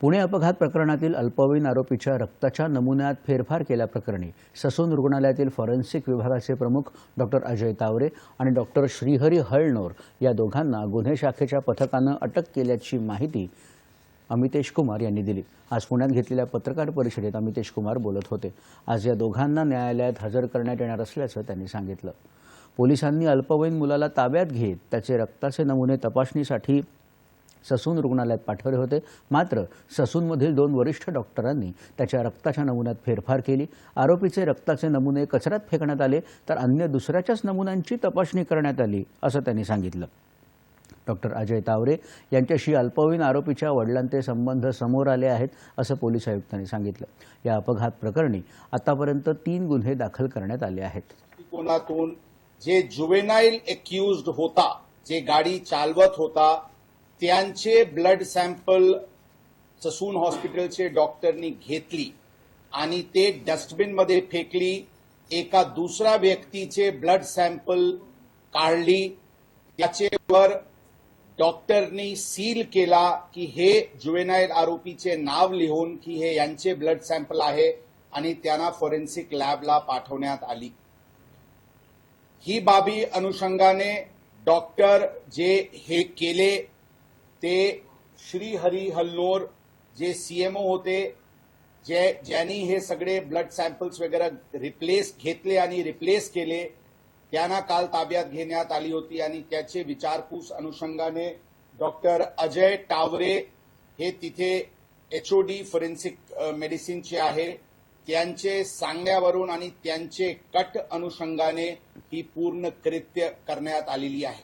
पुणे अपघात प्रकरणातील अल्पवयीन आरोपीच्या रक्ताच्या नमुन्यात फेरफार केल्याप्रकरणी ससून रुग्णालयातील फॉरेन्सिक विभागाचे प्रमुख डॉक्टर अजय तावरे आणि डॉक्टर श्रीहरी हळनोर या दोघांना गुन्हे शाखेच्या पथकानं अटक केल्याची माहिती अमितेश कुमार यांनी दिली. आज पुण्यात घेतलेल्या पत्रकार परिषदेत अमितेश कुमार बोलत होते. आज या दोघांना न्यायालयात हजर करण्यात येणार असल्याचं त्यांनी सांगितलं. पोलिसांनी अल्पवयीन मुलाला ताब्यात घेत त्याचे रक्ताचे नमुने तपासणीसाठी ससून रुग्णालयात पाठवले होते. मात्र ससूनमधील दोन वरिष्ठ डॉक्टरांनी त्याच्या रक्ताच्या नमुन्यात फेरफार केली. आरोपीचे रक्ताचे नमुने कचऱ्यात फेकण्यात आले तर अन्य दुसऱ्याच्याच नमुन्यांची तपासणी करण्यात आली असं त्यांनी सांगितलं. डॉक्टर अजय तावरे यांच्याशी अल्पवयीन आरोपीच्या वडिलांचे संबंध समोर आले आहेत असं पोलीस आयुक्तांनी सांगितलं. या अपघात प्रकरणी आतापर्यंत तीन गुन्हे दाखल करण्यात आले आहेत. दृष्टिकोनातून जे जुवेनाईल एक्युज्ड होता जे गाडी चालवत होता त्यांचे ब्लड सॅम्पल ससून हॉस्पिटलचे डॉक्टरनी घेतली आणि ते डस्टबिनमध्ये फेकली. एका दुसऱ्या व्यक्तीचे ब्लड सॅम्पल काढली. त्याच्यावर डॉक्टरनी सील केला की हे जुवेनाईल आरोपीचे नाव लिहून की हे यांचे ब्लड सॅम्पल आहे आणि त्यांना फॉरेन्सिक लॅबला पाठवण्यात आली. ही बाबी अनुषंगाने डॉक्टर जे हे केले ते श्री हरी हल्लोर जे सीएमओ होते जे ज्यांनी हे सगळे ब्लड सॅम्पल्स वगैरे रिप्लेस घेतले आणि रिप्लेस केले त्यांना काल ताब्यात घेण्यात आली होती आणि त्याचे विचारपूस अनुषंगाने डॉक्टर अजय टावरे हे तिथे एचओडी फॉरेन्सिक मेडिसिनचे आहे. त्यांचे सांगण्यावरून आणि त्यांचे कट अनुषंगाने ही पूर्ण कृत्य करण्यात आलेली आहे.